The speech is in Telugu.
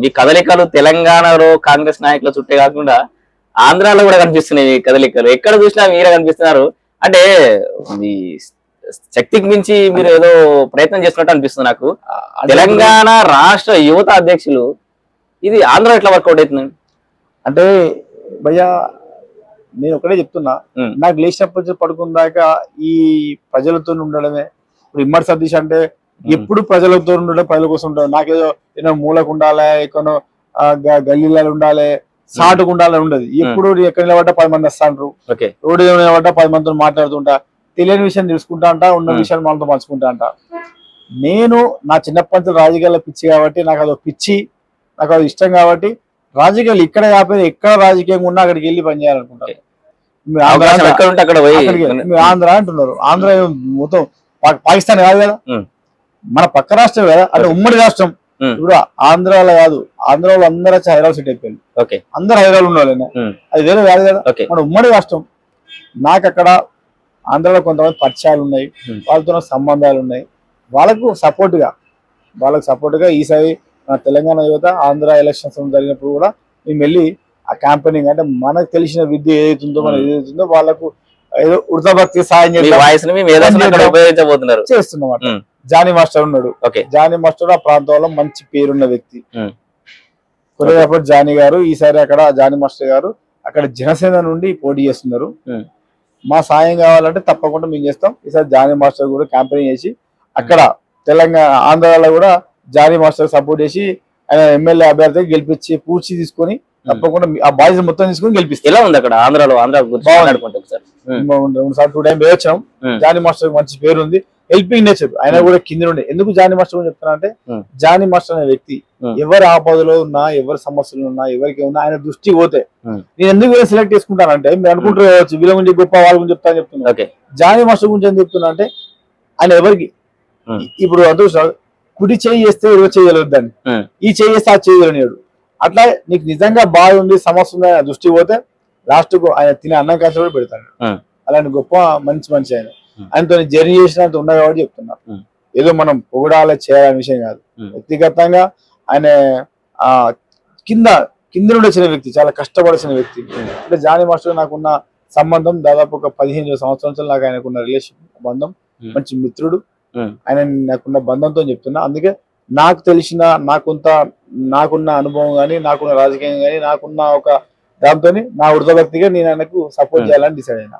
మీ కదలికలు తెలంగాణలో కాంగ్రెస్ నాయకుల చుట్టే కాకుండా ఆంధ్రాలో కూడా కనిపిస్తున్నాయి కదలికలు. ఎక్కడ చూసినా మీరే కనిపిస్తున్నారు. అంటే మీ శక్తికి మించి మీరు ఏదో ప్రయత్నం చేస్తున్నట్టు అనిపిస్తుంది నాకు. తెలంగాణ రాష్ట్ర యువత అధ్యక్షులు ఇది ఆంధ్ర ఎట్లా వర్కౌట్ అవుతుంది? అంటే భయ్యా నేను ఒకటే చెప్తున్నా. నాకు లేచినప్పటి నుంచి పడుకున్న దాకా ఈ ప్రజలతో ఉండడమే. ఇప్పుడు ఇమ్మడి సతీష్ అంటే ఎప్పుడు ప్రజలతో ఉండడం ప్రజల కోసం ఉండడం నాకేదో ఏదో మూలకు ఉండాలి ఎక్కడో గల్లీలలో ఉండాలి సాటుకు ఉండాలి ఉండదు. ఎప్పుడు ఎక్కడ నిలబడ్డా పది మంది వస్తాండ్రు. ఓకే. రోడ్డు నిలబడ్డా పది మందితో మాట్లాడుతుంటా. తెలియని విషయం తెలుసుకుంటా అంట ఉన్న. విషయాలు మనతో పంచుకుంటా అంట. నేను నా చిన్నప్పటి నుంచి రాజకీయాల పిచ్చి కాబట్టి నాకు అదో పిచ్చి నాకు అది ఇష్టం కాబట్టి రాజకీయాలు ఇక్కడ కాకపోతే ఎక్కడ రాజకీయంగా ఉన్నా అక్కడికి వెళ్ళి పనిచేయాలనుకుంటాను మీరు ఆంధ్ర అంటున్నారు. ఆంధ్ర మొత్తం పాకిస్తాన్ కాదు కదా. మన పక్క రాష్ట్రం కదా అంటే ఉమ్మడి రాష్ట్రం. ఇప్పుడు ఆంధ్రాలో కాదు ఆంధ్రాలో అందరూ వచ్చి హైదరాబాద్ సిటీ అయిపోయింది ఓకే. అందరూ హైదరాబాద్ ఉండాలి. అది వేరే కాదు కదా. మన ఉమ్మడి రాష్ట్రం నాకు అక్కడ ఆంధ్రాలో కొంతమంది పరిచయాలు ఉన్నాయి. వాళ్ళతో సంబంధాలు ఉన్నాయి. వాళ్ళకు support గా వాళ్ళకు support గా ఈసారి మన తెలంగాణ యువత ఆంధ్ర ఎలక్షన్స్ జరిగినప్పుడు కూడా మేము వెళ్ళి ఆ క్యాంపెయినింగ్ అంటే మనకు తెలిసిన విద్య ఏదైతుందో మనకు. ఏదైతుందో వాళ్ళకు ఏదో ఉడతభక్తి సాయం మీ చేద్దాం. జానీ మాస్టర్ ఉన్నాడు. ఓకే. జానీ మాస్టర్ ఆ ప్రాంతంలో మంచి పేరున్న వ్యక్తి. కొరియోగ్రాఫర్ జానీ గారు ఈసారి అక్కడ జానీ మాస్టర్ గారు అక్కడ జనసేన నుండి పోటీ చేస్తున్నారు. మా సాయం కావాలంటే తప్పకుండా మేము చేస్తాం. ఈసారి జానీ మాస్టర్ కూడా క్యాంపెయిన్ చేసి అక్కడ తెలంగాణ ఆంధ్రాలో కూడా జానీ మాస్టర్ సపోర్ట్ చేసి ఆయన ఎమ్మెల్యే అభ్యర్థికి గెలిపించి పూర్తి తీసుకొని తప్పకుండా ఆ బాధ్యత మొత్తం తీసుకొని గెలిపిస్తాం. ఎలా ఉంది అక్కడ ఆంధ్రాలో? ఆంధ్ర బాగుంది. సార్ టూ టైం వేయొచ్చాం. జానీ మాస్టర్ మంచి పేరు ఉంది హెల్పింగ్ నేచర్ ఆయన కూడా కింద నుండి ఎందుకు జానీ మాస్టర్ గురించి చెప్తున్నా అంటే Hmm. జానీ మాస్టర్ అనే వ్యక్తి Hmm. ఎవరి ఆపదలో ఉన్నా ఎవరి సమస్యలు ఉన్నా ఎవరికి ఉన్నా ఆయన దృష్టి పోతే Hmm. నేను ఎందుకు వీళ్ళని సెలెక్ట్ చేసుకుంటానంటే మీరు అనుకుంటారు వీళ్ళ గురించి గొప్ప వాళ్ళ గురించి చెప్తా చెప్తున్నా జానీ మాస్టర్ గురించి ఏం చెప్తున్నా అంటే ఆయన ఎవరికి Hmm. ఇప్పుడు సార్, కుడి చేయి చేస్తే ఇరవై దాన్ని Hmm. ఈ చేయి చేస్తే ఆ చేయగలనేడు అట్లా నీకు నిజంగా బాధ ఉంది సమస్య ఉంది ఆయన దృష్టి పోతే లాస్ట్కు ఆయన తినే అన్నం కాస్త కూడా పెడతాడు Hmm. అలాంటి గొప్ప మంచి మనిషి ఆయన Hmm. ఆయనతో జర్నీ చేసినంత ఉన్నా కాబట్టి చెప్తున్నా Hmm. ఏదో మనం పొగడాలి చేయాలనే విషయం కాదు Hmm. వ్యక్తిగతంగా ఆయన ఆ కింద కింద నుండి వచ్చిన వ్యక్తి చాలా కష్టపడాల్సిన వ్యక్తి Hmm. అంటే జానీ మాస్టర్ నాకున్న సంబంధం దాదాపు ఒక పదిహేను సంవత్సరాల నుంచి నాకు ఆయనకున్న రిలేషన్ బంధం Hmm. మంచి మిత్రుడు Hmm. ఆయన నాకున్న బంధంతో చెప్తున్నా అందుకే నాకు తెలిసిన నాకుంత నాకున్న అనుభవం కానీ నాకున్న రాజకీయం కానీ నాకున్న ఒక దాంతో నా వృద్ధ వ్యక్తిగా నేను ఆయనకు సపోర్ట్ Hmm. చేయాలని డిసైడ్ అయినా